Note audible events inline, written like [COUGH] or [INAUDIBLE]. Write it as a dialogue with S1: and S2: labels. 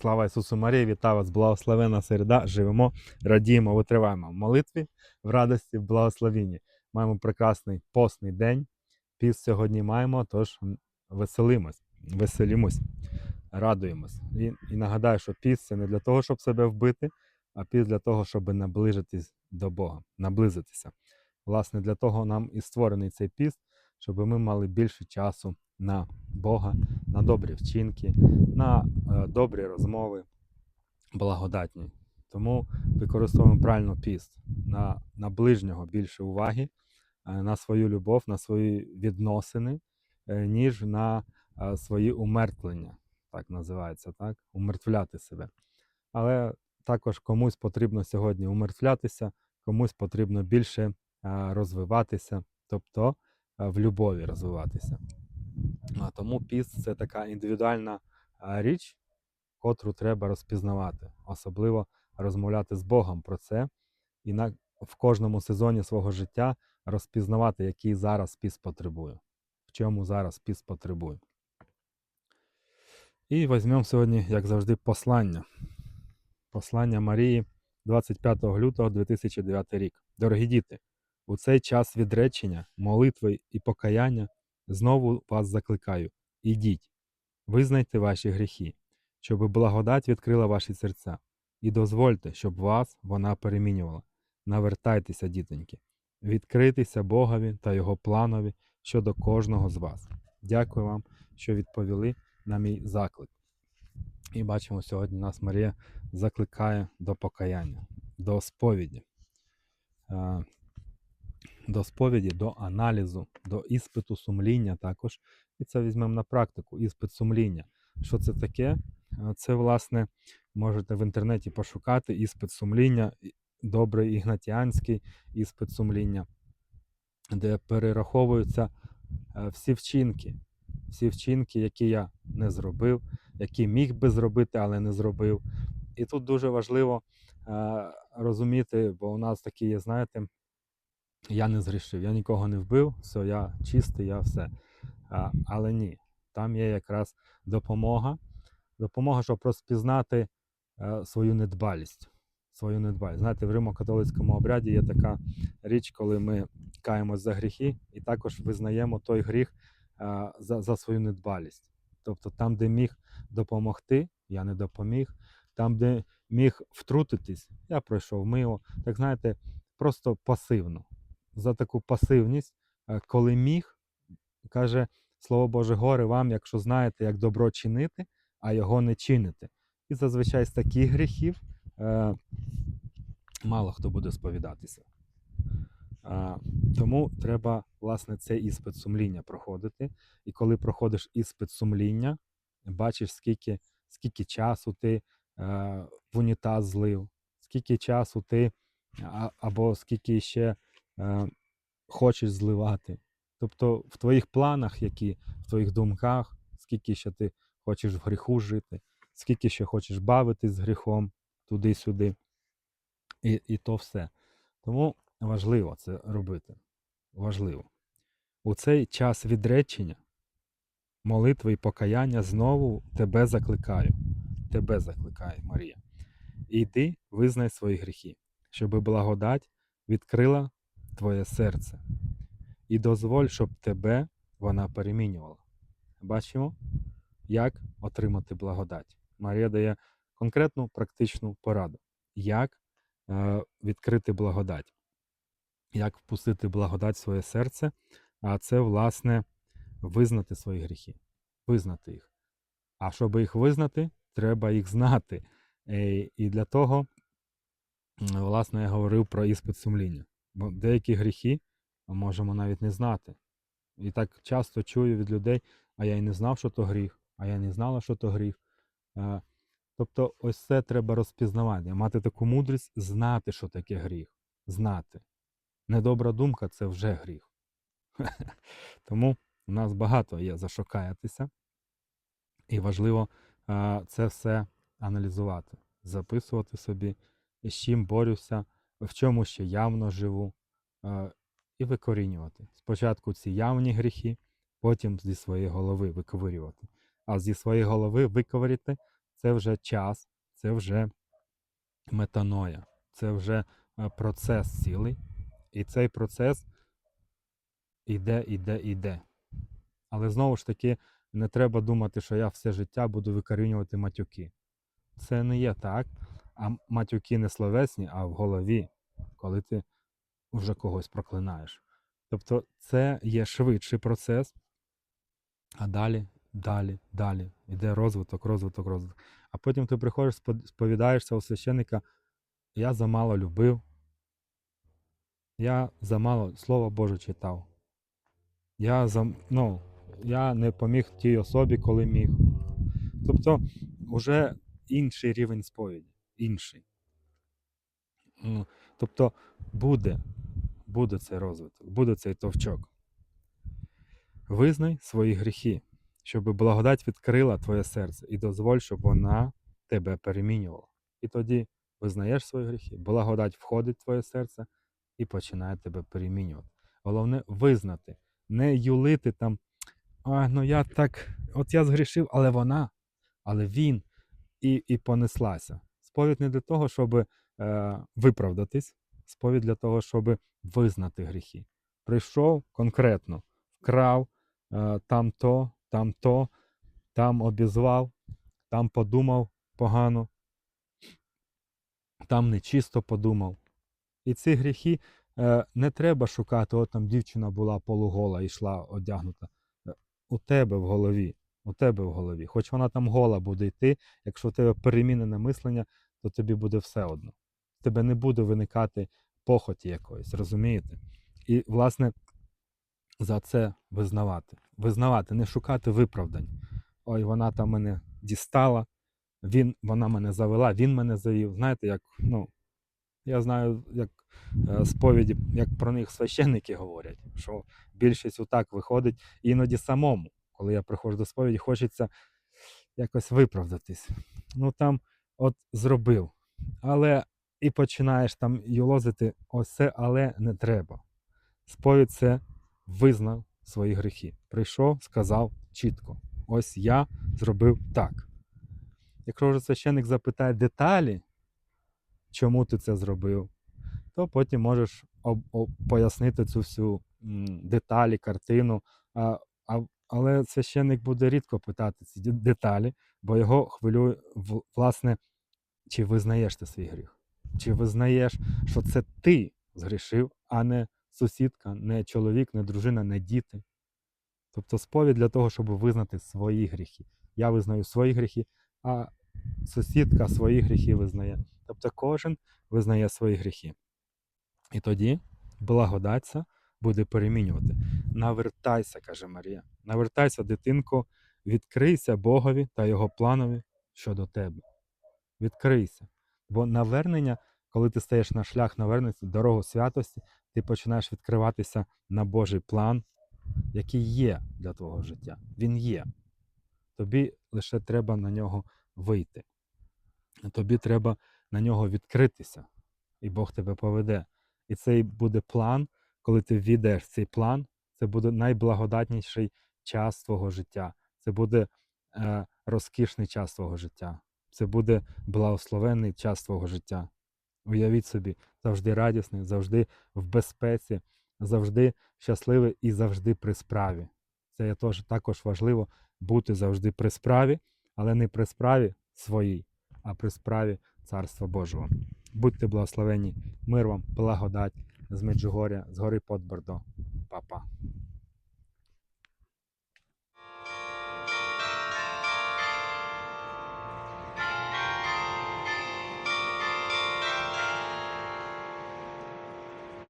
S1: Слава Ісусу Марії, вітаю вас, благословена середа. Живемо, радіємо, витриваємо в молитві, в радості, в благословінні. Маємо прекрасний постний день. Піс сьогодні маємо, тож веселимось, веселімось, радуємось. І, і нагадаю, що піс це не для того, щоб себе вбити, а піс для того, щоб наближитись до Бога, наблизитися. Власне, для того нам і створений цей піст, щоб ми мали більше часу на Бога, на добрі вчинки, на е, добрі розмови, благодатні. Тому використовуємо правильно піст на, на ближнього більше уваги, е, на свою любов, на свої відносини, е, ніж на свої умертвлення, так називається, так? умертвляти себе. Але також комусь потрібно сьогодні умертвлятися, комусь потрібно більше розвиватися, тобто в любові розвиватися. Тому піст це така індивідуальна річ, котру треба розпізнавати, особливо розмовляти з Богом про це і на, в кожному сезоні свого життя розпізнавати, який зараз піст потребує, в чому зараз піст потребує. І візьмемо сьогодні, як завжди, послання. Послання Марії 25 лютого 2009 рік. Дорогі діти, у цей час відречення, молитви і покаяння знову вас закликаю: ідіть, визнайте ваші гріхи, щоб благодать відкрила ваші серця, і дозвольте, щоб вас вона перемінювала. Навертайтеся, дітоньки, відкритися Богові та Його планові щодо кожного з вас. Дякую вам, що відповіли на мій заклик. І бачимо, сьогодні нас Марія закликає до покаяння, до сповіді. До сповіді, до аналізу, до іспиту сумління також. І це візьмемо на практику. Іспит сумління. Що це таке? Е, Це, власне, можете в інтернеті пошукати іспит сумління, добрий ігнатіанський іспит сумління, де перераховуються е, всі вчинки, всі вчинки, які я не зробив, які міг би зробити, але не зробив. І тут дуже важливо е, розуміти, бо у нас такі є, знаєте, я не згрішив, я нікого не вбив, все, я чистий, я все. А, але ні, там є якраз допомога. Допомога, щоб розпізнати е, свою недбалість. Свою недбалість. Знаєте, в Римо-католицькому обряді є така річ, коли ми каємось за гріхи і також визнаємо той гріх е, за, за свою недбалість. Тобто там, де міг допомогти, я не допоміг, там, де міг втрутитись, я пройшов мимо. Так знаєте, просто пасивно. За таку пасивність, е, коли міг, каже Слово Боже, горе вам, якщо знаєте, як добро чинити, а його не чините. І зазвичай з таких гріхів е, мало хто буде сповідатися. Е, тому треба, власне, цей іспит сумління проходити. І коли проходиш іспит сумління, бачиш, скільки, скільки часу ти е, в унітаз злив, скільки часу ти а, або скільки ще хочеш зливати. Тобто в твоїх планах, які в твоїх думках, скільки ще ти хочеш в гріху жити, скільки ще хочеш бавитись з гріхом туди-сюди, і, і то все. Тому важливо це робити. Важливо. У цей час відречення, молитви і покаяння знову тебе закликаю. Тебе закликає Марія. Іди, визнай свої гріхи, щоби благодать відкрила твоє серце і дозволь, щоб тебе вона перемінювала. Бачимо, як отримати благодать. Марія дає конкретну практичну пораду, як е, відкрити благодать, як впустити благодать в своє серце, а це, власне, визнати свої гріхи, визнати їх. А щоб їх визнати, треба їх знати. Е, І для того, власне, я говорив про іспит сумління. Бо деякі гріхи можемо навіть не знати. І так часто чую від людей, а я й не знав, що то гріх, а я не знала, що то гріх. Е, Тобто, ось це треба розпізнавати, мати таку мудрість, знати, що таке гріх. Знати. Недобра думка це вже гріх. [LAUGHS] Тому у нас багато є за і важливо е, це все аналізувати, записувати собі, з чим борюся, в чому ще явно живу, і викорінювати. Спочатку ці явні гріхи, потім зі своєї голови виковирювати. А зі своєї голови виковирити це вже час, це вже метаноя, це вже процес цілий. І цей процес іде, іде, іде. Але знову ж таки, не треба думати, що я все життя буду викорінювати матюки. Це не є так. А матюки не словесні, а в голові, коли ти вже когось проклинаєш. Тобто це є швидший процес, а далі, далі, далі йде розвиток, розвиток, розвиток. А потім ти приходиш, сповідаєшся у священника, я замало любив, я замало Слово Боже читав. Я, зам, ну, я не поміг тій особі, коли міг. Тобто, вже інший рівень сповіді. Інший. Ну, Тобто, буде, буде цей розвиток, буде цей товчок. Визнай свої гріхи, щоб благодать відкрила твоє серце, і дозволь, щоб вона тебе перемінювала. І тоді визнаєш свої гріхи, благодать входить в твоє серце і починає тебе перемінювати. Головне визнати, не юлити там, а ну я так, от я згрішив, але вона, але він і, і понеслася. Сповідь не для того, щоб е, виправдатись, сповідь для того, щоб визнати гріхи. Прийшов конкретно, вкрав е, там то, там то, там обізвав, там подумав погано, там нечисто подумав. І ці гріхи е, не треба шукати, от там дівчина була полугола і йшла одягнута. У тебе в голові. У тебе в голові. Хоч вона там гола буде йти, якщо в тебе перемінене мислення, то тобі буде все одно. В тебе не буде виникати похоті якоїсь, розумієте? І, власне, за це визнавати. Визнавати, не шукати виправдань. Ой, вона там мене дістала, він, вона мене завела, він мене завів. Знаєте, як, ну, я знаю, як е, сповіді, як про них священники говорять, що більшість отак виходить. Іноді самому, коли я приходжу до сповіді, хочеться якось виправдатись. Ну там от зробив. Але і починаєш там юлозити, ось це, але не треба. Сповідь це визнав свої гріхи. Прийшов, сказав чітко: ось я зробив так. Якщо вже священник запитає деталі, чому ти це зробив, то потім можеш об, об- пояснити цю всю деталі, картину. А, а, але священник буде рідко питати ці деталі, бо його хвилює, власне, чи визнаєш ти свій гріх, чи визнаєш, що це ти згрішив, а не сусідка, не чоловік, не дружина, не діти. Тобто сповідь для того, щоб визнати свої гріхи. Я визнаю свої гріхи, а сусідка свої гріхи визнає. Тобто кожен визнає свої гріхи. І тоді благодаться буде перемінювати. Навертайся, каже Марія. Навертайся, дитинко, відкрийся Богові та його планові щодо тебе. Відкрийся. Бо навернення, коли ти стаєш на шлях навернення, дорогу святості, ти починаєш відкриватися на Божий план, який є для твого життя. Він є. Тобі лише треба на нього вийти. Тобі треба на нього відкритися, і Бог тебе поведе. І цей буде план, коли ти війдеш цей план, це буде найблагодатніший час твого життя. Це буде е, розкішний час твого життя. Це буде благословенний час твого життя. Уявіть собі, завжди радісний, завжди в безпеці, завжди щасливий і завжди при справі. Це є також важливо бути завжди при справі, але не при справі своїй, а при справі Царства Божого. Будьте благословені, мир вам, благодать з Меджугоря, з гори Подбордо.